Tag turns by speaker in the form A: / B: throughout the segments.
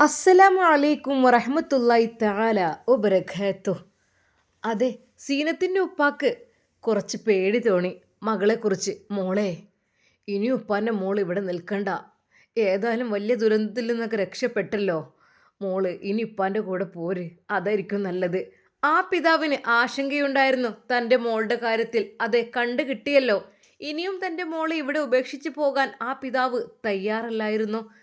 A: അസ്സലാമു അലൈക്കും വറഹമത്തുള്ളായി തആല വബറകാത്തു. അതെ സീനത്തിന്റെ ഉപ്പാക്ക് കുറച്ച് പേടി തോണി മകളെക്കുറിച്ച്. മോളെ ഇനി ഉപ്പാന്റെ മോൾ ഇവിടെ നിൽക്കണ്ട. ഏതായാലും വലിയ ദുരന്തത്തിൽ നിന്നൊക്കെ രക്ഷപ്പെട്ടല്ലോ. മോൾ ഇനി ഉപ്പാന്റെ കൂടെ പോര്. അതായിരിക്കും നല്ലത്. ആ പിതാവിന് ആശങ്കയുണ്ടായിരുന്നു തന്റെ മോളുടെ കാര്യത്തിൽ. അതെ കണ്ടു കിട്ടിയല്ലോ. ഇനിയും തന്റെ മോളെ ഇവിടെ ഉപേക്ഷിച്ച് പോകാൻ ആ പിതാവ് തയ്യാറല്ലായിരുന്നു.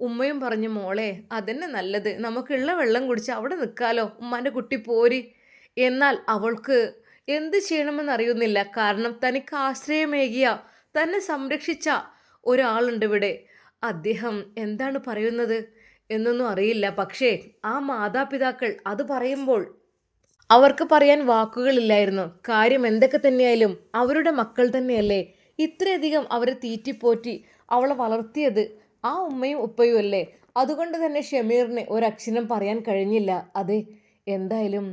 A: ഉമ്മയും പറഞ്ഞു മോളെ അതന്നെ നല്ലത്. നമുക്കുള്ള വെള്ളം കുടിച്ച് അവിടെ നിൽക്കാലോ ഉമ്മാന്റെ കുട്ടി പോരി. എന്നാൽ അവൾക്ക് എന്ത് ചെയ്യണമെന്ന് അറിയുന്നില്ല കാരണം തനിക്ക് ആശ്രയമേകിയ തന്നെ സംരക്ഷിച്ച ഒരാളുണ്ട് ഇവിടെ. അദ്ദേഹം എന്താണ് പറയുന്നത് എന്നൊന്നും അറിയില്ല. പക്ഷേ ആ മാതാപിതാക്കൾ അത് പറയുമ്പോൾ അവർക്ക് പറയാൻ വാക്കുകളില്ലായിരുന്നു. കാര്യം എന്തൊക്കെ തന്നെയായാലും അവരുടെ മക്കൾ തന്നെയല്ലേ. ഇത്രയധികം അവരെ തീറ്റിപ്പോറ്റി അവളെ വളർത്തിയത് ആ ഉമ്മയും ഉപ്പയും അല്ലേ? അതുകൊണ്ട് തന്നെ ഷമീറിന് ഒരക്ഷരം പറയാൻ കഴിഞ്ഞില്ല. അതെ എന്തായാലും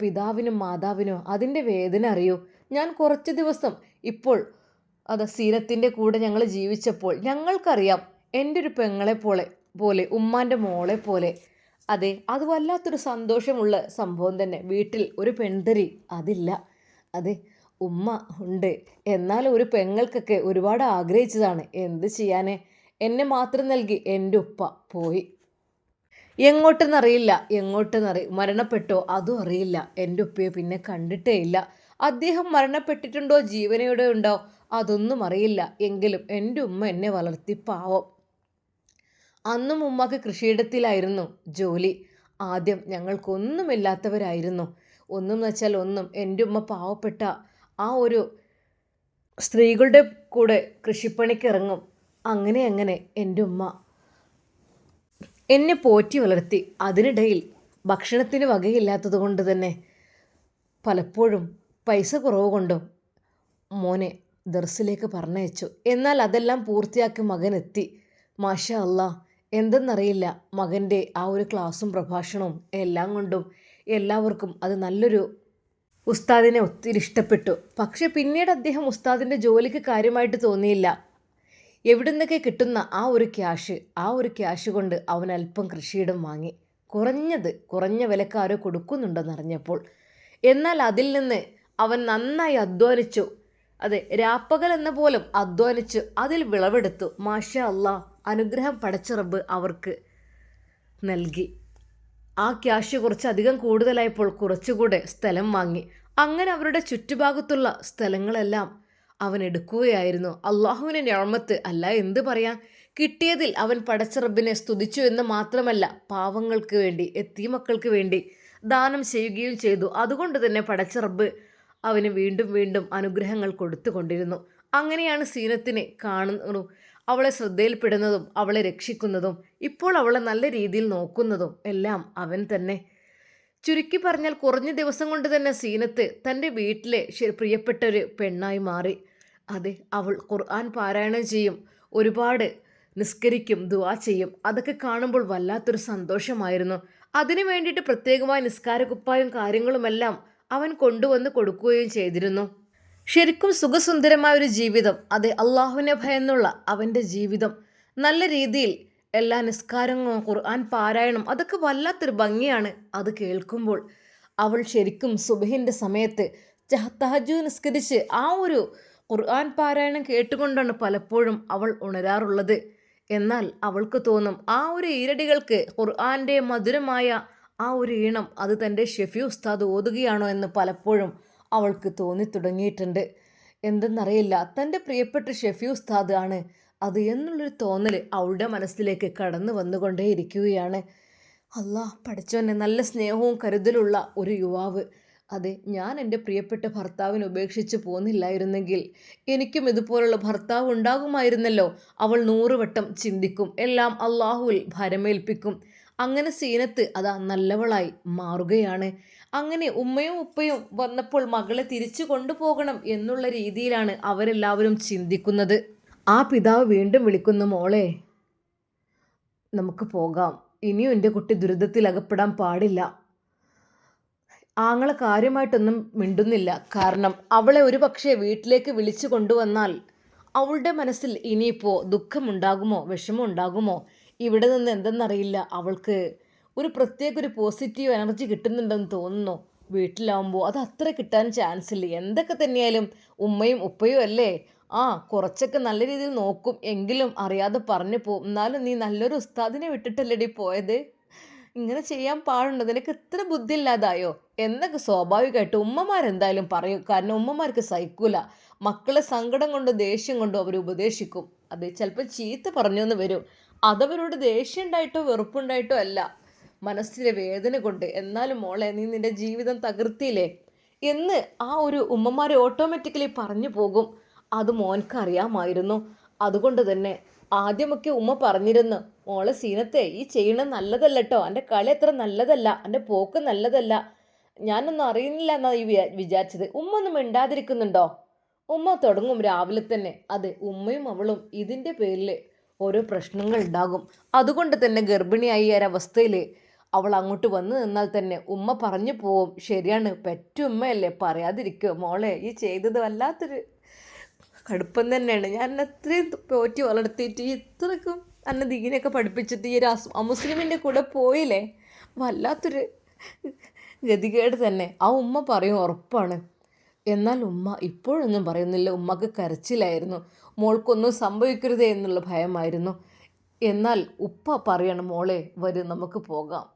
A: പിതാവിനും മാതാവിനോ അതിന്റെ വേദന അറിയോ? ഞാൻ കുറച്ച് ദിവസം ഇപ്പോൾ അത് സീരത്തിന്റെ കൂടെ ഞങ്ങൾ ജീവിച്ചപ്പോൾ ഞങ്ങൾക്കറിയാം എന്റെ ഒരു പെങ്ങളെ പോലെ പോലെ ഉമ്മാന്റെ മോളെ പോലെ. അതെ അത് വല്ലാത്തൊരു സന്തോഷമുള്ള സംഭവം തന്നെ. വീട്ടിൽ ഒരു പെൺതരി അതില്ല. അതെ ഉമ്മ ഉണ്ട്. എന്നാൽ ഒരു പെങ്ങൾക്കൊക്കെ ഒരുപാട് ആഗ്രഹിച്ചതാണ്. എന്ത് ചെയ്യാനേ? എന്നെ മാത്രം നൽകി എന്റെ ഉപ്പ പോയി. എങ്ങോട്ടെന്നറിയില്ല എങ്ങോട്ടെന്നറി മരണപ്പെട്ടോ അതും അറിയില്ല. എന്റെ ഉപ്പയെ പിന്നെ കണ്ടിട്ടേ ഇല്ല. അദ്ദേഹം മരണപ്പെട്ടിട്ടുണ്ടോ ജീവനയുടെ ഉണ്ടോ അതൊന്നും അറിയില്ല. എങ്കിലും എന്റെ ഉമ്മ എന്നെ വളർത്തി പാവം. അന്നും ഉമ്മക്ക് കൃഷിയിടത്തിലായിരുന്നു ജോലി. ആദ്യം ഞങ്ങൾക്കൊന്നുമില്ലാത്തവരായിരുന്നു. ഒന്നും വെച്ചാൽ ഒന്നും എന്റെ ഉമ്മ പാവപ്പെട്ട ആ ഒരു സ്ത്രീകളുടെ കൂടെ കൃഷിപ്പണിക്ക് ഇറങ്ങും. അങ്ങനെ അങ്ങനെ എന്റെ ഉമ്മ എന്നെ പോറ്റി വളർത്തി. അതിനിടയിൽ ഭക്ഷണത്തിന് വകയില്ലാത്തത് കൊണ്ട് തന്നെ പലപ്പോഴും പൈസ കുറവ് കൊണ്ടും മോനെ ദർസിലേക്ക് പറഞ്ഞയച്ചു. എന്നാൽ അതെല്ലാം പൂർത്തിയാക്കി മകൻ എത്തി. മാഷ അല്ല എന്തെന്നറിയില്ല. മകന്റെ ആ ഒരു ക്ലാസ്സും പ്രഭാഷണവും എല്ലാം കൊണ്ടും എല്ലാവർക്കും അത് നല്ലൊരു ഉസ്താദിനെ ഒത്തിരി ഇഷ്ടപ്പെട്ടു. പക്ഷെ പിന്നീട് അദ്ദേഹം ഉസ്താദിന്റെ ജോലിക്ക് കാര്യമായിട്ട് തോന്നിയില്ല. എവിടുന്നൊക്കെ കിട്ടുന്ന ആ ഒരു ക്യാഷ് ആ ഒരു ക്യാഷ് കൊണ്ട് അവൻ അല്പം കൃഷിയിടം വാങ്ങി. കുറഞ്ഞത് കുറഞ്ഞ വിലക്ക് ആരോ കൊടുക്കുന്നുണ്ടെന്നറിഞ്ഞപ്പോൾ എന്നാൽ അതിൽ നിന്ന് അവൻ നന്നായി അധ്വാനിച്ചു. അതെ രാപ്പകൽ എന്ന പോലും അധ്വാനിച്ചു അതിൽ വിളവെടുത്തു. മാഷ അള്ളാ അനുഗ്രഹം പടച്ചിറബ് അവർക്ക് നൽകി. ആ ക്യാഷ് കുറച്ചധികം കൂടുതലായപ്പോൾ കുറച്ചുകൂടെ സ്ഥലം വാങ്ങി. അങ്ങനെ അവരുടെ ചുറ്റുഭാഗത്തുള്ള സ്ഥലങ്ങളെല്ലാം അവൻ എടുക്കുകയായിരുന്നു. അള്ളാഹുവിന്റെ ഞാമത്ത് അല്ല എന്ത് പറയാം? കിട്ടിയതിൽ അവൻ പടച്ച റബ്ബിനെ സ്തുതിച്ചു എന്ന് മാത്രമല്ല പാവങ്ങൾക്ക് വേണ്ടി എത്തിമക്കൾക്ക് വേണ്ടി ദാനം ചെയ്യുകയും ചെയ്തു. അതുകൊണ്ട് തന്നെ പടച്ച റബ്ബ് അവന് വീണ്ടും വീണ്ടും അനുഗ്രഹങ്ങൾ കൊടുത്തുകൊണ്ടിരുന്നു. അങ്ങനെയാണ് സീനത്തിനെ കാണുന്നതും അവളെ ശ്രദ്ധയിൽപ്പെടുന്നതും അവളെ രക്ഷിക്കുന്നതും ഇപ്പോൾ അവളെ നല്ല രീതിയിൽ നോക്കുന്നതും എല്ലാം അവൻ തന്നെ. ചുരുക്കി പറഞ്ഞാൽ കുറഞ്ഞ ദിവസം കൊണ്ട് തന്നെ സീനത്ത് തന്റെ വീട്ടിലെ പ്രിയപ്പെട്ട ഒരു പെണ്ണായി മാറി. അതെ അവൾ ഖുർആൻ പാരായണം ചെയ്യും ഒരുപാട് നിസ്കരിക്കും ദുവാ ചെയ്യും. അതൊക്കെ കാണുമ്പോൾ വല്ലാത്തൊരു സന്തോഷമായിരുന്നു. അതിനു വേണ്ടിയിട്ട് പ്രത്യേകമായ നിസ്കാരക്കുപ്പായും കാര്യങ്ങളുമെല്ലാം അവൻ കൊണ്ടുവന്ന് കൊടുക്കുകയും ചെയ്തിരുന്നു. ശരിക്കും സുഖസുന്ദരമായ ഒരു ജീവിതം അതെ അള്ളാഹുവിനെ ഭയന്നുള്ള അവന്റെ ജീവിതം. നല്ല രീതിയിൽ എല്ലാ നിസ്കാരങ്ങളും ഖുർആൻ പാരായണം അതൊക്കെ വല്ലാത്തൊരു ഭംഗിയാണ് അത് കേൾക്കുമ്പോൾ. അവൾ ശരിക്കും സുബഹിന്റെ സമയത്ത് തഹജു നിസ്കരിച്ച് ആ ഒരു ഖുർആൻ പാരായണം കേട്ടുകൊണ്ടാണ് പലപ്പോഴും അവൾ ഉണരാറുള്ളത്. എന്നാൽ അവൾക്ക് തോന്നും ആ ഒരു ഈരടികൾക്ക് ഖുർആാന്റെ മധുരമായ ആ ഒരു ഈണം അത് തന്റെ ഷെഫി ഉസ്താദ് ഓതുകയാണോ എന്ന് പലപ്പോഴും അവൾക്ക് തോന്നി തുടങ്ങിയിട്ടുണ്ട് എന്തെന്നറിയില്ല തന്റെ പ്രിയപ്പെട്ട ഷെഫി ഉസ്താദ് ആണ് അത് എന്നുള്ളൊരു തോന്നൽ അവളുടെ മനസ്സിലേക്ക് കടന്നു വന്നുകൊണ്ടേയിരിക്കുകയാണ്. അല്ലാ പഠിച്ചവനെ നല്ല സ്നേഹവും കരുതലുള്ള ഒരു യുവാവ്. അതെ ഞാൻ എന്റെ പ്രിയപ്പെട്ട ഭർത്താവിനെ ഉപേക്ഷിച്ച് പോന്നില്ലായിരുന്നെങ്കിൽ എനിക്കും ഇതുപോലുള്ള ഭർത്താവ് ഉണ്ടാകുമായിരുന്നല്ലോ. അവൾ നൂറുവട്ടം ചിന്തിക്കും എല്ലാം അള്ളാഹുവിൽ ഭരമേൽപ്പിക്കും. അങ്ങനെ സീനത്ത് അതാ നല്ലവളായി മാറുകയാണ്. അങ്ങനെ ഉമ്മയും ഉപ്പയും വന്നപ്പോൾ മകളെ തിരിച്ചു കൊണ്ടുപോകണം എന്നുള്ള രീതിയിലാണ് അവരെല്ലാവരും ചിന്തിക്കുന്നത്. ആ പിതാവ് വീണ്ടും വിളിക്കുന്നു മോളെ നമുക്ക് പോകാം. ഇനിയും എന്റെ കുട്ടി ദുരിതത്തിൽ അകപ്പെടാൻ പാടില്ല. ആങ്ങളെ കാര്യമായിട്ടൊന്നും മിണ്ടുന്നില്ല. കാരണം അവളെ ഒരു പക്ഷേ വീട്ടിലേക്ക് വിളിച്ചു കൊണ്ടുവന്നാൽ അവളുടെ മനസ്സിൽ ഇനിയിപ്പോൾ ദുഃഖമുണ്ടാകുമോ വിഷമമുണ്ടാകുമോ? ഇവിടെ നിന്ന് എന്തെന്നറിയില്ല. അവൾക്ക് ഒരു പ്രത്യേക ഒരു പോസിറ്റീവ് എനർജി കിട്ടുന്നുണ്ടെന്ന് തോന്നുന്നു. വീട്ടിലാവുമ്പോൾ അത് അത്ര കിട്ടാൻ ചാൻസ് ഇല്ല. എന്തൊക്കെ തന്നെയായാലും ഉമ്മയും ഉപ്പയും അല്ലേ? ആ കുറച്ചൊക്കെ നല്ല രീതിയിൽ നോക്കും. എങ്കിലും അറിയാതെ പറഞ്ഞു പോകും. എന്നാലും നീ നല്ലൊരു ഉസ്താദിനെ വിട്ടിട്ടല്ലേടി പോയത്? ഇങ്ങനെ ചെയ്യാൻ പാടുണ്ടോ? നിനക്ക് ഇത്ര ബുദ്ധി ഇല്ലാതായോ എന്നൊക്കെ സ്വാഭാവികമായിട്ട് ഉമ്മമാരെന്തായാലും പറയും. കാരണം ഉമ്മമാർക്ക് സഹിക്കൂല. മക്കളെ സങ്കടം കൊണ്ട് ദേഷ്യം കൊണ്ടോ അവർ ഉപദേശിക്കും. അത് ചിലപ്പോൾ ചീത്ത പറഞ്ഞു എന്ന് വരും. അതവരോട് ദേഷ്യം ഉണ്ടായിട്ടോ വെറുപ്പുണ്ടായിട്ടോ അല്ല. മനസ്സിലെ വേദന കൊണ്ട്. എന്നാലും മോളെ നീ നിന്റെ ജീവിതം തകർത്തിയില്ലേ? എന്ന് ആ ഒരു ഉമ്മമാരെ ഓട്ടോമാറ്റിക്കലി പറഞ്ഞു പോകും. അത് മോൻക്ക് അറിയാമായിരുന്നു അതുകൊണ്ട് തന്നെ ആദ്യമൊക്കെ ഉമ്മ പറഞ്ഞിരുന്നു മോളെ സീനത്തെ ഈ ചെയ്യണത് നല്ലതല്ല കേട്ടോ എന്റെ കളി അത്ര നല്ലതല്ല എന്റെ പോക്ക് നല്ലതല്ല. ഞാനൊന്നും അറിയുന്നില്ല എന്നാണ് ഈ വിചാരിച്ചത്. ഉമ്മ ഒന്നും മിണ്ടാതിരിക്കുന്നുണ്ടോ? ഉമ്മ തുടങ്ങും രാവിലെ തന്നെ. അതെ ഉമ്മയും അവളും ഇതിന്റെ പേരിൽ ഓരോ പ്രശ്നങ്ങൾ ഉണ്ടാകും. അതുകൊണ്ട് തന്നെ ഗർഭിണിയായി ഒരവസ്ഥയിൽ അവൾ അങ്ങോട്ട് വന്നു നിന്നാൽ തന്നെ ഉമ്മ പറഞ്ഞു പോവും ശരിയാണ് പെറ്റുമ്മയല്ലേ പറയാതിരിക്കുക മോളെ ഈ ചെയ്തത് വല്ലാത്തൊരു കടുപ്പം തന്നെയാണ്. ഞാൻ അത്രയും പോറ്റി വളർത്തിയിട്ട് ഇത്രക്കും അന്ന ദീനൊക്കെ പഠിപ്പിച്ചിട്ട് ഈ ഒരു അമുസ്ലിമിന്റെ കൂടെ പോയില്ലേ? വല്ലാത്തൊരു ഗതികേട് തന്നെ. ആ ഉമ്മ പറയും ഉറപ്പാണ്. എന്നാൽ ഉമ്മ ഇപ്പോഴൊന്നും പറയുന്നില്ല. ഉമ്മക്ക് കരച്ചിലായിരുന്നു. മോൾക്കൊന്നും സംഭവിക്കരുതേ എന്നുള്ള ഭയമായിരുന്നു. എന്നാൽ ഉപ്പ പറയണം മോളെ വരും നമുക്ക് പോകാം.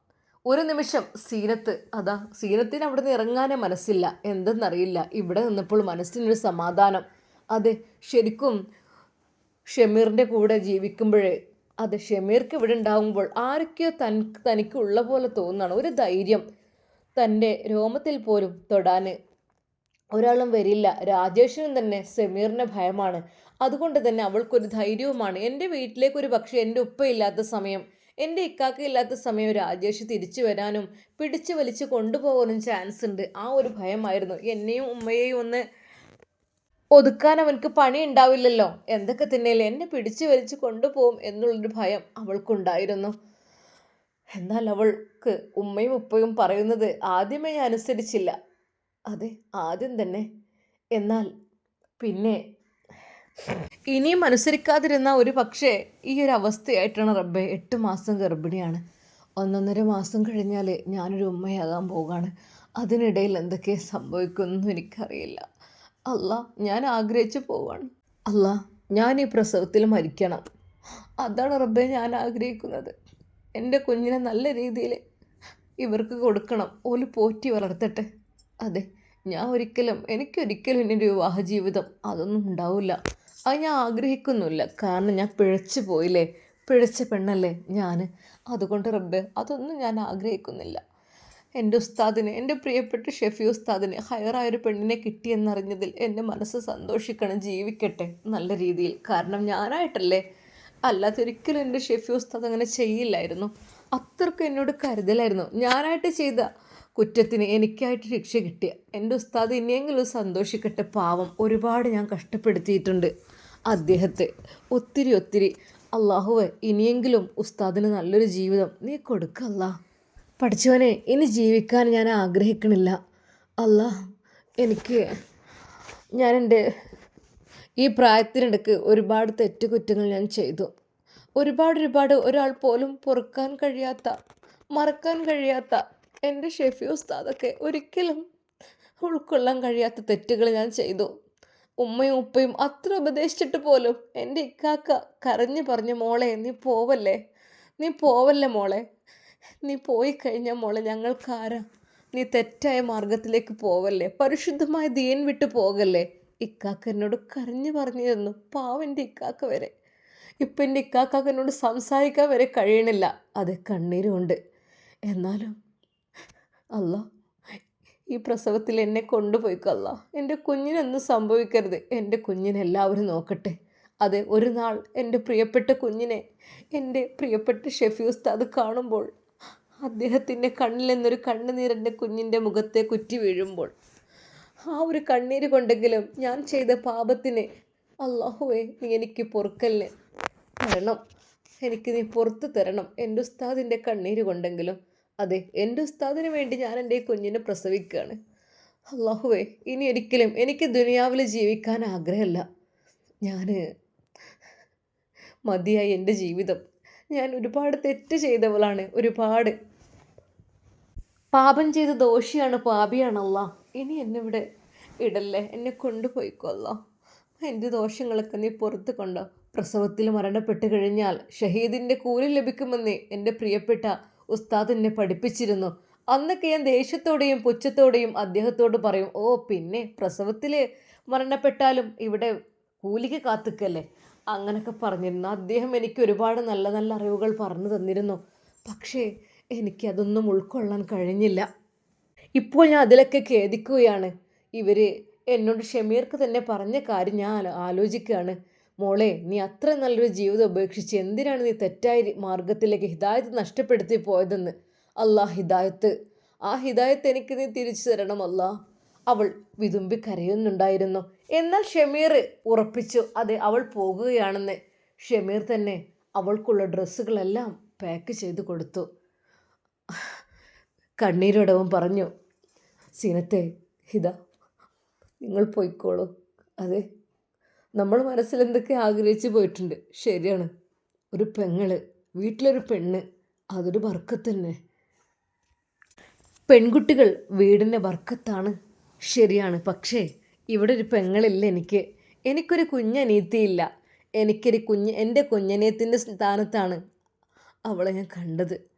A: ഒരു നിമിഷം സീനത്ത്. അതാ സീനത്തിന് അവിടെ നിന്ന് ഇറങ്ങാനേ മനസ്സില്ല. എന്തെന്നറിയില്ല. ഇവിടെ നിന്നപ്പോൾ മനസ്സിനൊരു സമാധാനം. അതെ ശരിക്കും ഷമീറിന്റെ കൂടെ ജീവിക്കുമ്പോഴേ അത് ഷമീർക്ക് ഇവിടെ ഉണ്ടാകുമ്പോൾ ആരൊക്കെയോ തൻ തനിക്കുള്ള പോലെ തോന്നുന്നതാണ്. ഒരു ധൈര്യം തന്റെ രോമത്തിൽ പോലും തൊടാൻ ഒരാളും വരില്ല. രാജേഷിനും തന്നെ സമീറിന് ഭയമാണ്. അതുകൊണ്ട് തന്നെ അവൾക്കൊരു ധൈര്യവുമാണ്. എന്റെ വീട്ടിലേക്ക് ഒരു പക്ഷേ എന്റെ ഉപ്പ ഇല്ലാത്ത സമയം എന്റെ ഇക്കാക്ക ഇല്ലാത്ത സമയം രാജേഷ് തിരിച്ചു വരാനും പിടിച്ചു വലിച്ച് കൊണ്ടുപോകാനും ചാൻസ് ഉണ്ട്. ആ ഒരു ഭയമായിരുന്നു. എന്നെയും ഉമ്മയെയും ഒന്ന് ഒതുക്കാൻ അവൻക്ക് പണി ഉണ്ടാവില്ലല്ലോ. എന്തൊക്കെ തന്നെയല്ലേ എന്നെ പിടിച്ചു വലിച്ച് കൊണ്ടുപോകും എന്നുള്ളൊരു ഭയം അവൾക്കുണ്ടായിരുന്നു. എന്നാൽ അവൾക്ക് ഉമ്മയും ഉപ്പയും പറയുന്നത് ആദ്യമേ ഞാൻ അനുസരിച്ചില്ല. അതെ ആദ്യം തന്നെ. എന്നാൽ പിന്നെ ഇനിയും അനുസരിക്കാതിരുന്ന ഒരു പക്ഷേ ഈ ഒരു അവസ്ഥയായിട്ടാണ് റബ്ബെ. എട്ട് മാസം ഗർഭിണിയാണ്. ഒന്നൊന്നര മാസം കഴിഞ്ഞാൽ ഞാനൊരു ഉമ്മയാകാൻ പോവുകയാണ് അതിനിടയിൽ എന്തൊക്കെ സംഭവിക്കുമെന്നും എനിക്കറിയില്ല. അല്ല ഞാൻ ആഗ്രഹിച്ചു പോവാണ്. അല്ല ഞാൻ ഈ പ്രസവത്തിൽ മരിക്കണം. അതാണ് റബ്ബെ ഞാൻ ആഗ്രഹിക്കുന്നത്. എന്റെ കുഞ്ഞിനെ നല്ല രീതിയിൽ ഇവർക്ക് കൊടുക്കണം. ഓൽ പോറ്റി വളർത്തട്ടെ. അതെ ഞാൻ ഒരിക്കലും എനിക്കൊരിക്കലും എന്റെ വിവാഹ ജീവിതം അതൊന്നും ഉണ്ടാവില്ല. അത് ഞാൻ ആഗ്രഹിക്കുന്നില്ല കാരണം ഞാൻ പിഴച്ചു പോയില്ലേ? പിഴച്ച പെണ്ണല്ലേ ഞാൻ അതുകൊണ്ട് റബ്ബെ അതൊന്നും ഞാൻ ആഗ്രഹിക്കുന്നില്ല. എന്റെ ഉസ്താദിനെ എന്റെ പ്രിയപ്പെട്ട ഷെഫി ഉസ്താദിന് ഹയറായൊരു പെണ്ണിനെ കിട്ടിയെന്നറിഞ്ഞതിൽ എന്റെ മനസ്സ് സന്തോഷിക്കണം ജീവിക്കട്ടെ നല്ല രീതിയിൽ. കാരണം ഞാനായിട്ടല്ലേ? അല്ലാതെ ഒരിക്കലും എന്റെ ഷെഫി ഉസ്താദ് അങ്ങനെ ചെയ്യില്ലായിരുന്നു. അത്രക്കും എന്നോട് കരുതലായിരുന്നു. ഞാനായിട്ട് ചെയ്ത കുറ്റത്തിന് എനിക്കായിട്ട് ശിക്ഷ കിട്ടിയ എന്റെ ഉസ്താദ് ഇനിയെങ്കിലും സന്തോഷിക്കട്ടെ പാവം. ഒരുപാട് ഞാൻ കഷ്ടപ്പെടുത്തിയിട്ടുണ്ട് അദ്ദേഹത്തെ. ഒത്തിരി ഒത്തിരി. അള്ളാഹുവെ ഇനിയെങ്കിലും ഉസ്താദിന് നല്ലൊരു ജീവിതം നീ കൊടുക്കല്ലാ പഠിച്ചവനെ ഇനി ജീവിക്കാൻ ഞാൻ ആഗ്രഹിക്കണില്ല. അല്ല എനിക്ക് ഞാൻ എന്റെ ഈ പ്രായത്തിനിടയ്ക്ക് ഒരുപാട് തെറ്റുകുറ്റങ്ങൾ ഞാൻ ചെയ്തു. ഒരുപാട് ഒരുപാട് ഒരാൾ പോലും പൊറുക്കാൻ കഴിയാത്ത മറക്കാൻ കഴിയാത്ത എന്റെ ഷെഫി ഉസ്താദൊക്കെ ഒരിക്കലും ഉൾക്കൊള്ളാൻ കഴിയാത്ത തെറ്റുകൾ ഞാൻ ചെയ്തു. ഉമ്മയും ഉപ്പയും അത്ര ഉപദേശിച്ചിട്ട് പോലും എന്റെ ഇക്കാക്ക കരഞ്ഞു പറഞ്ഞു മോളെ നീ പോവല്ലേ? നീ പോവല്ലേ മോളെ? നീ പോയി കഴിഞ്ഞാൽ മോളെ ഞങ്ങൾക്കാരാ. നീ തെറ്റായ മാർഗത്തിലേക്ക് പോവല്ലേ? പരിശുദ്ധമായ ദീൻ വിട്ട് പോകല്ലേ? ഇക്കാക്ക എന്നോട് കരഞ്ഞു പറഞ്ഞു തന്നു. പാവന്റെ ഇക്കാക്ക വരെ. ഇപ്പം എന്റെ ഇക്കാക്കാക്ക് എന്നോട് സംസാരിക്കാൻ വരെ കഴിയണില്ല. അത് കണ്ണീരുമുണ്ട് എന്നാലും അല്ല ഈ പ്രസവത്തിൽ എന്നെ കൊണ്ടുപോയിക്കല്ല എന്റെ കുഞ്ഞിനൊന്നും സംഭവിക്കരുത്. എന്റെ കുഞ്ഞിനെല്ലാവരും നോക്കട്ടെ. അതെ ഒരു നാൾ എന്റെ പ്രിയപ്പെട്ട കുഞ്ഞിനെ എന്റെ പ്രിയപ്പെട്ട ഷെഫി ഉസ്താദ് കാണുമ്പോൾ അദ്ദേഹത്തിന്റെ കണ്ണിൽ നിന്നൊരു കണ്ണുനീരന്റെ കുഞ്ഞിന്റെ മുഖത്തെ കുറ്റി വീഴുമ്പോൾ. ആ ഒരു കണ്ണീര് കൊണ്ടെങ്കിലും ഞാൻ ചെയ്ത പാപത്തിന് അള്ളാഹുവേ നീ എനിക്ക് പൊറുക്കല്ലേ? തരണം. എനിക്ക് നീ പുറത്ത് തരണം. എന്റെ ഉസ്താദിന്റെ കണ്ണീര് കൊണ്ടെങ്കിലും. അതെ എന്റെ ഉസ്താദിന് വേണ്ടി ഞാൻ എന്റെ കുഞ്ഞിനെ പ്രസവിക്കുകയാണ്. അള്ളാഹുവേ ഇനി ഒരിക്കലും എനിക്ക് ദുനിയാവിൽ ജീവിക്കാൻ ആഗ്രഹമില്ല. ഞാൻ മതിയായി എന്റെ ജീവിതം. ഞാൻ ഒരുപാട് തെറ്റ് ചെയ്തവളാണ്. ഒരുപാട് പാപം ചെയ്ത് ദോഷിയാണ് പാപിയാണല്ല ഇനി എന്നെ ഇവിടെ ഇടല്ലേ? എന്നെ കൊണ്ടുപോയിക്കൊല്ലോ എന്റെ ദോഷങ്ങളൊക്കെ നീ പുറത്ത് കൊണ്ടോ. പ്രസവത്തിൽ മരണപ്പെട്ട് കഴിഞ്ഞാൽ ഷഹീദിന്റെ കൂലി ലഭിക്കുമെന്ന് എന്റെ പ്രിയപ്പെട്ട ഉസ്താദ് എന്നെ പഠിപ്പിച്ചിരുന്നു. അന്നൊക്കെ ഞാൻ ദേഷ്യത്തോടെയും പുച്ഛത്തോടെയും അദ്ദേഹത്തോട് പറയും ഓ പിന്നെ പ്രസവത്തിൽ മരണപ്പെട്ടാലും ഇവിടെ കൂലിക്ക് കാത്തുക്കല്ലേ? അങ്ങനൊക്കെ പറഞ്ഞിരുന്നു. അദ്ദേഹം എനിക്ക് ഒരുപാട് നല്ല നല്ല അറിവുകൾ പറഞ്ഞു തന്നിരുന്നു. പക്ഷേ എനിക്കതൊന്നും ഉൾക്കൊള്ളാൻ കഴിഞ്ഞില്ല. ഇപ്പോൾ ഞാൻ അതിലൊക്കെ ഖേദിക്കുകയാണ്. ഇവർ എന്നോട് ഷമീർക്ക് തന്നെ പറഞ്ഞ കാര്യം ഞാൻ ആലോചിക്കുകയാണ്. മോളെ നീ അത്ര നല്ലൊരു ജീവിതം ഉപേക്ഷിച്ച് എന്തിനാണ് നീ തെറ്റായ മാർഗത്തിലേക്ക് ഹിദായത്ത് നഷ്ടപ്പെടുത്തി പോയതെന്ന്? അല്ലാ ഹിദായത്ത്. ആ ഹിദായത്ത് എനിക്ക് നീ തിരിച്ചു തരണം അല്ലാ അവൾ വിതുമ്പി കരയുന്നുണ്ടായിരുന്നു. എന്നാൽ ഷമീർ ഉറപ്പിച്ചു അതെ അവൾ പോകുകയാണെന്ന്. ഷമീർ തന്നെ അവൾക്കുള്ള ഡ്രസ്സുകളെല്ലാം പാക്ക് ചെയ്ത് കൊടുത്തു. കണ്ണീരോടവൻ പറഞ്ഞു സീനത്തെ ഹിത നിങ്ങൾ പോയിക്കോളൂ. അതെ നമ്മൾ മനസ്സിൽ എന്തൊക്കെ ആഗ്രഹിച്ച് പോയിട്ടുണ്ട്. ശരിയാണ്. ഒരു പെങ്ങൾ വീട്ടിലൊരു പെണ്ണ് അതൊരു വർക്കത്തന്നെ. പെൺകുട്ടികൾ വീടിന്റെ വർക്കത്താണ്. ശരിയാണ്. പക്ഷേ ഇവിടെ ഒരു പെങ്ങളില്ല എനിക്ക്. എനിക്കൊരു കുഞ്ഞനീത്തിയില്ല. എനിക്കൊരു കുഞ്ഞ് എന്റെ കുഞ്ഞനീത്തിന്റെ സ്ഥാനത്താണ് അവളെ ഞാൻ കണ്ടത്.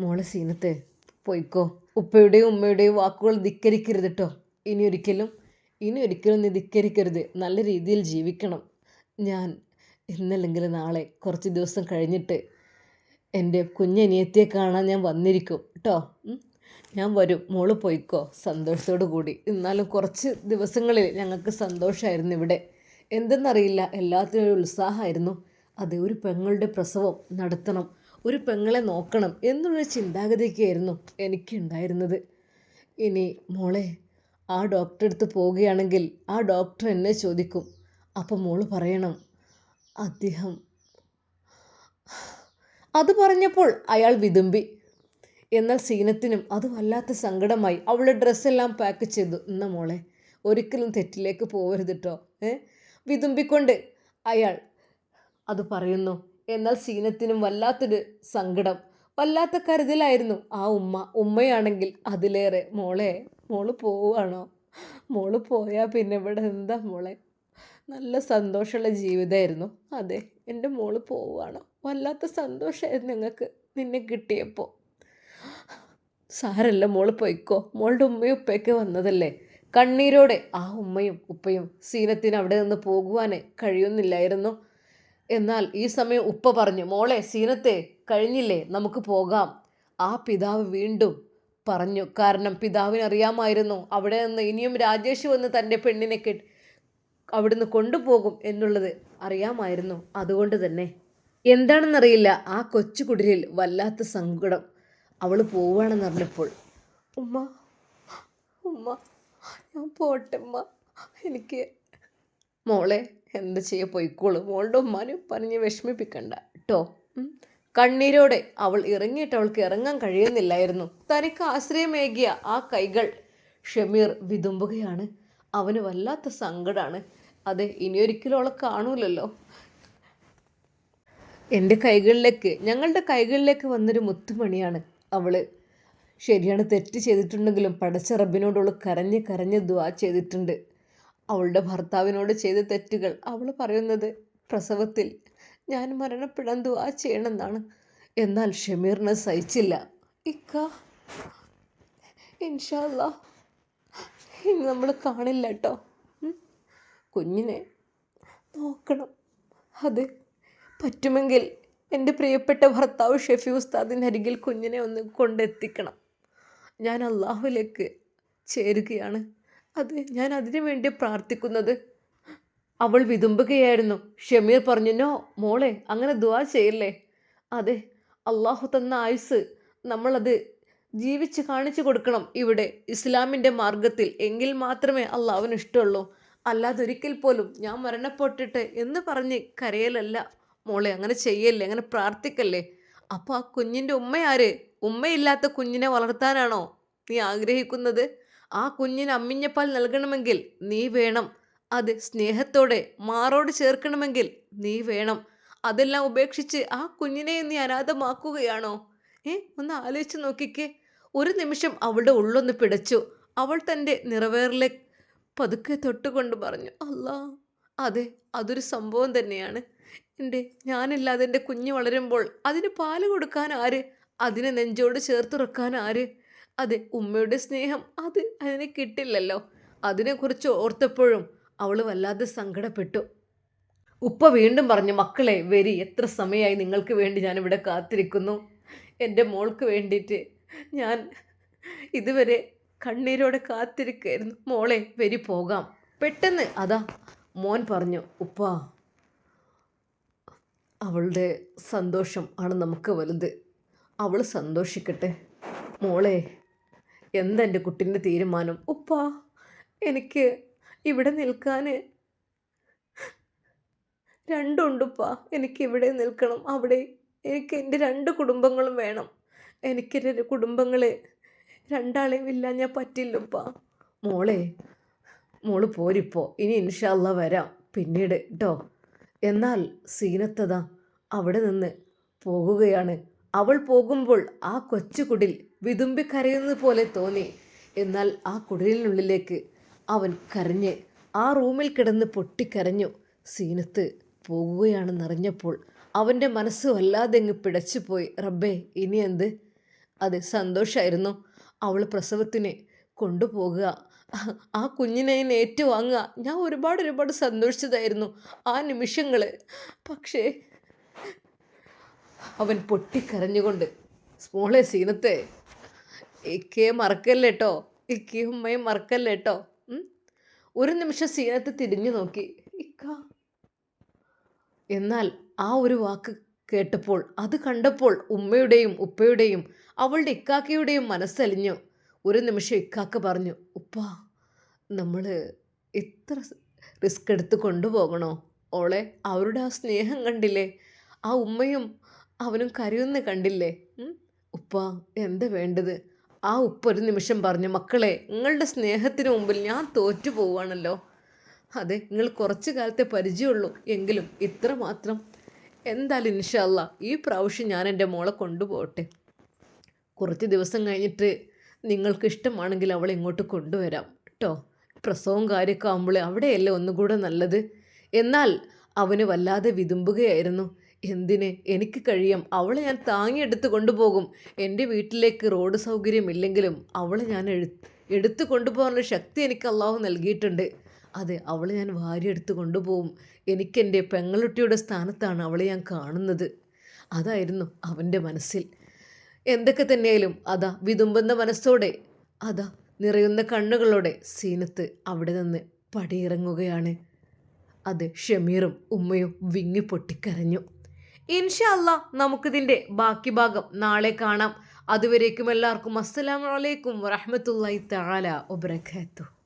A: മോളെ സീനത്തെ പോയിക്കോ. ഉപ്പയുടെയും ഉമ്മയുടെയും വാക്കുകൾ ധിക്കരിക്കരുത് കേട്ടോ ഇനി ഒരിക്കലും ഇനി ഒരിക്കലും നീ ധിക്കരിക്കരുത്. നല്ല രീതിയിൽ ജീവിക്കണം. ഞാൻ ഇന്നല്ലെങ്കിൽ നാളെ കുറച്ച് ദിവസം കഴിഞ്ഞിട്ട് എന്റെ കുഞ്ഞനിയത്തിയെ കാണാൻ ഞാൻ വന്നിരിക്കും കേട്ടോ ഞാൻ വരും. മോൾ പോയിക്കോ. സന്തോഷത്തോടു കൂടി. എന്നാലും കുറച്ച് ദിവസങ്ങളിൽ ഞങ്ങൾക്ക് സന്തോഷമായിരുന്നു ഇവിടെ. എന്തെന്നറിയില്ല. എല്ലാത്തിനും ഒരു ഉത്സാഹമായിരുന്നു. അതേ ഒരു പെങ്ങളുടെ പ്രസവം നടത്തണം. ഒരു പെങ്ങളെ നോക്കണം എന്നുള്ള ചിന്താഗതിക്കായിരുന്നു എനിക്കുണ്ടായിരുന്നത്. ഇനി മോളെ ആ ഡോക്ടറെ അടുത്ത് പോവുകയാണെങ്കിൽ ആ ഡോക്ടർ എന്നെ ചോദിക്കും. അപ്പം മോൾ പറയണം അദ്ദേഹം അത് പറഞ്ഞപ്പോൾ അയാൾ വിതുമ്പി. എന്നാൽ സീനത്തിനും അത് വല്ലാത്ത സങ്കടമായി. അവളുടെ ഡ്രസ്സെല്ലാം പാക്ക് ചെയ്തു. ഇന്ന മോളെ ഒരിക്കലും തെറ്റിലേക്ക് പോകരുത് കേട്ടോ ഏ? വിതുമ്പിക്കൊണ്ട് അയാൾ അത് പറയുന്നു. എന്നാൽ സീനത്തിനും വല്ലാത്തൊരു സങ്കടം. വല്ലാത്ത കരുതലായിരുന്നു ആ ഉമ്മ. ഉമ്മയാണെങ്കിൽ അതിലേറെ മോളെ മോൾ പോവുകയാണോ? മോൾ പോയാൽ പിന്നെ ഇവിടെ എന്താ മോളെ? നല്ല സന്തോഷമുള്ള ജീവിതമായിരുന്നു. അതെ എന്റെ മോൾ പോവുകയാണോ? വല്ലാത്ത സന്തോഷമായിരുന്നു ഞങ്ങൾക്ക് നിന്നെ കിട്ടിയപ്പോൾ. സാരല്ല മോൾ പോയിക്കോ. മോളുടെ ഉമ്മയും ഉപ്പയൊക്കെ വന്നതല്ലേ? കണ്ണീരോടെ. ആ ഉമ്മയും ഉപ്പയും സീനത്തിന് അവിടെ നിന്ന് പോകുവാനേ കഴിയുന്നില്ലായിരുന്നു. എന്നാൽ ഈ സമയം ഉപ്പ പറഞ്ഞു മോളെ സീനത്തെ കഴിഞ്ഞില്ലേ? നമുക്ക് പോകാം. ആ പിതാവ് വീണ്ടും പറഞ്ഞു കാരണം പിതാവിന് അറിയാമായിരുന്നു അവിടെ നിന്ന് ഇനിയും രാജേഷ് വന്ന് തന്റെ പെണ്ണിനെ കെട്ടി അവിടുന്ന് കൊണ്ടുപോകും എന്നുള്ളത് അറിയാമായിരുന്നു അതുകൊണ്ട് തന്നെ. എന്താണെന്നറിയില്ല ആ കൊച്ചു കുടിലിൽ വല്ലാത്ത സങ്കടം. അവൾ പോവുകയാണെന്ന് അറിഞ്ഞപ്പോൾ ഉമ്മ ഉമ്മ ഞാൻ പോട്ടെ ഉമ്മ എനിക്ക് മോളെ എന്താ ചെയ്യ പോയിക്കോളൂ. മോളുടെ ഉമ്മാനെ പറഞ്ഞ് വിഷമിപ്പിക്കണ്ട കേട്ടോ കണ്ണീരോടെ അവൾ ഇറങ്ങിയിട്ട് അവൾക്ക് ഇറങ്ങാൻ കഴിയുന്നില്ലായിരുന്നു. തനിക്ക് ആശ്രയമേകിയ ആ കൈകൾ ഷമീർ വിതുമ്പുകയാണ്. അവന് വല്ലാത്ത സങ്കടമാണ് അതെ ഇനിയൊരിക്കലും അവളെ കാണൂലല്ലോ. എന്റെ കൈകളിലേക്ക് ഞങ്ങളുടെ കൈകളിലേക്ക് വന്നൊരു മുത്തുമണിയാണ് അവൾ ശരിയാണ് തെറ്റ് ചെയ്തിട്ടുണ്ടെങ്കിലും പടച്ച റബ്ബിനോട് കരഞ്ഞ് കരഞ്ഞ് ദ്വാ ചെയ്തിട്ടുണ്ട്. അവളുടെ ഭർത്താവിനോട് ചെയ്ത തെറ്റുകൾ. അവൾ പറയുന്നത് പ്രസവത്തിൽ ഞാൻ മരണപ്പെടാൻ ദുവാ ചെയ്യണമെന്നാണ്. എന്നാൽ ഷമീറിനെ സഹിച്ചില്ല. ഇക്ക ഇൻഷാല്ല ഇനി നമ്മൾ കാണില്ല കേട്ടോ. കുഞ്ഞിനെ നോക്കണം. അത് പറ്റുമെങ്കിൽ എന്റെ പ്രിയപ്പെട്ട ഭർത്താവ് ഷെഫി ഉസ്താദിന്റെ അരികിൽ കുഞ്ഞിനെ ഒന്ന് കൊണ്ടെത്തിക്കണം. ഞാൻ അള്ളാഹുലേക്ക് ചേരുകയാണ്. അത് ഞാൻ അതിനു വേണ്ടി പ്രാർത്ഥിക്കുന്നത്. അവൾ വിതുമ്പുകയായിരുന്നു. ഷമീർ പറഞ്ഞു മോളെ അങ്ങനെ ദുവാ ചെയ്യല്ലേ? അതെ അള്ളാഹു തന്ന ആയുസ് നമ്മളത് ജീവിച്ച് കാണിച്ചു കൊടുക്കണം ഇവിടെ ഇസ്ലാമിന്റെ മാർഗത്തിൽ എങ്കിൽ മാത്രമേ അള്ളാഹുവിന് ഇഷ്ടമുള്ളൂ. അല്ലാതെ ഒരിക്കൽ പോലും ഞാൻ മരണപ്പെട്ടിട്ട് എന്ന് പറഞ്ഞ് കരയലല്ല. മോളെ അങ്ങനെ ചെയ്യല്ലേ അങ്ങനെ പ്രാർത്ഥിക്കല്ലേ? അപ്പോൾ ആ കുഞ്ഞിന്റെ ഉമ്മയാര്? ഉമ്മയില്ലാത്ത കുഞ്ഞിനെ വളർത്താനാണോ നീ ആഗ്രഹിക്കുന്നത്? ആ കുഞ്ഞിന് അമ്മിഞ്ഞപ്പാൽ നൽകണമെങ്കിൽ നീ വേണം. അത് സ്നേഹത്തോടെ മാറോട് ചേർക്കണമെങ്കിൽ നീ വേണം. അതെല്ലാം ഉപേക്ഷിച്ച് ആ കുഞ്ഞിനെ നീ അനാഥമാക്കുകയാണോ? ഏ ഒന്ന് ആലോചിച്ച് നോക്കിക്കേ. ഒരു നിമിഷം അവളുടെ ഉള്ളൊന്ന് പിടച്ചു. അവൾ തന്റെ നിറവേറിലെ പതുക്കെ തൊട്ടുകൊണ്ട് പറഞ്ഞു അല്ലാ അതെ അതൊരു സംഭവം തന്നെയാണ്. എന്റെ ഞാനില്ലാതെ എന്റെ കുഞ്ഞ് വളരുമ്പോൾ അതിന് പാൽ കൊടുക്കാൻ ആര്? അതിനെ നെഞ്ചോട് ചേർത്തുറക്കാൻ ആര്? അതെ ഉമ്മയുടെ സ്നേഹം അത് അതിന് കിട്ടില്ലല്ലോ. അതിനെക്കുറിച്ച് ഓർത്തപ്പോഴും അവൾ വല്ലാതെ സങ്കടപ്പെട്ടു. ഉപ്പ വീണ്ടും പറഞ്ഞു മക്കളെ വരി എത്ര സമയമായി നിങ്ങൾക്ക് വേണ്ടി ഞാനിവിടെ കാത്തിരിക്കുന്നു. എന്റെ മോൾക്ക് വേണ്ടിയിട്ട് ഞാൻ ഇതുവരെ കണ്ണീരോടെ കാത്തിരിക്കായിരുന്നു. മോളെ വരി പോകാം. പെട്ടെന്ന് അതാ മോൻ പറഞ്ഞു ഉപ്പ അവളുടെ സന്തോഷം ആണ് നമുക്ക് വലുത്. അവൾ സന്തോഷിക്കട്ടെ. മോളെ എന്താ എന്റെ കുട്ടീന്റെ തീരുമാനം? ഉപ്പ എനിക്ക് ഇവിടെ നിൽക്കാൻ രണ്ടുണ്ടുപ്പ എനിക്ക് ഇവിടെ നിൽക്കണം. അവിടെ എനിക്ക് എന്റെ രണ്ട് കുടുംബങ്ങളും വേണം. എനിക്ക് കുടുംബങ്ങളെ രണ്ടാളെയും ഇല്ലാഞ്ഞാൽ പറ്റില്ലപ്പ. മോളെ മോൾ പോരിപ്പോ. ഇനി ഇൻഷാല്ല വരാം. പിന്നീട് കേട്ടോ എന്നാൽ സീനത്തത അവിടെ നിന്ന് പോകുകയാണ്. അവൾ പോകുമ്പോൾ ആ കൊച്ചു കുടിൽ വിതുമ്പി കരയുന്നത് പോലെ തോന്നി. എന്നാൽ ആ കുടലിനുള്ളിലേക്ക് അവൻ കരഞ്ഞ് ആ റൂമിൽ കിടന്ന് പൊട്ടിക്കരഞ്ഞു. സീനത്ത് പോകുകയാണെന്നറിഞ്ഞപ്പോൾ അവന്റെ മനസ്സ് വല്ലാതെ അങ്ങ് പിടച്ചുപോയി. റബ്ബേ ഇനി എന്ത്? അത് സന്തോഷമായിരുന്നു അവൾ പ്രസവത്തിന് കൊണ്ടുപോകുക. ആ കുഞ്ഞിനെ ഏറ്റുവാങ്ങുക. ഞാൻ ഒരുപാട് ഒരുപാട് സന്തോഷിച്ചതായിരുന്നു. ആ നിമിഷങ്ങൾ പക്ഷേ അവൻ പൊട്ടിക്കരഞ്ഞുകൊണ്ട് സ്മോളെ സീനത്തെ ഇക്കയെ മറക്കല്ലേ കേട്ടോ ഇക്കയും ഉമ്മയും മറക്കല്ലേ കേട്ടോ ഒരു നിമിഷം സീനത്ത് തിരിഞ്ഞു നോക്കി. ഇക്ക. എന്നാൽ ആ ഒരു വാക്ക് കേട്ടപ്പോൾ അത് കണ്ടപ്പോൾ ഉമ്മയുടെയും ഉപ്പയുടെയും അവളുടെ ഇക്കാക്കയുടെയും മനസ്സലിഞ്ഞു. ഒരു നിമിഷം ഇക്കാക്ക പറഞ്ഞു ഉപ്പ നമ്മൾ എത്ര റിസ്ക് എടുത്ത് കൊണ്ടുപോകണോ? ഓളെ അവരുടെ ആ സ്നേഹം കണ്ടില്ലേ? ആ ഉമ്മയും അവനും കരയുന്ന കണ്ടില്ലേ? ഉപ്പ എന്താ വേണ്ടത്? ആ ഉപ്പ ഒരു നിമിഷം പറഞ്ഞു മക്കളെ നിങ്ങളുടെ സ്നേഹത്തിന് മുമ്പിൽ ഞാൻ തോറ്റു പോവാണല്ലോ അതെ നിങ്ങൾ കുറച്ച് കാലത്തെ പരിചയമുള്ളൂ എങ്കിലും ഇത്ര മാത്രം. എന്തായാലും ഇൻഷല്ല ഈ പ്രാവശ്യം ഞാൻ എന്റെ മോളെ കൊണ്ടുപോകട്ടെ. കുറച്ച് ദിവസം കഴിഞ്ഞിട്ട് നിങ്ങൾക്ക് ഇഷ്ടമാണെങ്കിൽ അവളെ ഇങ്ങോട്ട് കൊണ്ടുവരാം കേട്ടോ പ്രസവം കാര്യമൊക്കെ ആകുമ്പോൾ അവിടെയല്ലേ ഒന്നുകൂടെ നല്ലത്. എന്നാൽ അവന് വല്ലാതെ വിതുമ്പുകയായിരുന്നു. എന്തിന്? എനിക്ക് കഴിയും. അവളെ ഞാൻ താങ്ങിയെടുത്ത് കൊണ്ടുപോകും. എന്റെ വീട്ടിലേക്ക് റോഡ് സൗകര്യമില്ലെങ്കിലും അവളെ ഞാൻ എഴു എടുത്തു കൊണ്ടുപോകാനുള്ള ശക്തി എനിക്ക് അള്ളാഹു നൽകിയിട്ടുണ്ട്. അതെ അവളെ ഞാൻ വാരിയെടുത്ത് കൊണ്ടുപോകും. എനിക്കെന്റെ പെങ്ങളുട്ടിയുടെ സ്ഥാനത്താണ് അവളെ ഞാൻ കാണുന്നത്. അതായിരുന്നു അവന്റെ മനസ്സിൽ. എന്തൊക്കെ തന്നെയായാലും അതാ വിതുമ്പുന്ന മനസ്സോടെ അതാ നിറയുന്ന കണ്ണുകളോടെ സീനത്ത് അവിടെ നിന്ന് പടിയിറങ്ങുകയാണ്. അത് ഷമീറും ഉമ്മയും വിങ്ങി പൊട്ടിക്കരഞ്ഞു. ഇൻഷല്ല നമുക്കിതിന്റെ ബാക്കി ഭാഗം നാളെ കാണാം. അതുവരേക്കും എല്ലാവർക്കും അസ്സലാമലൈക്കും വറഹമത്തല്ലായി തആല വബറകാതുഹു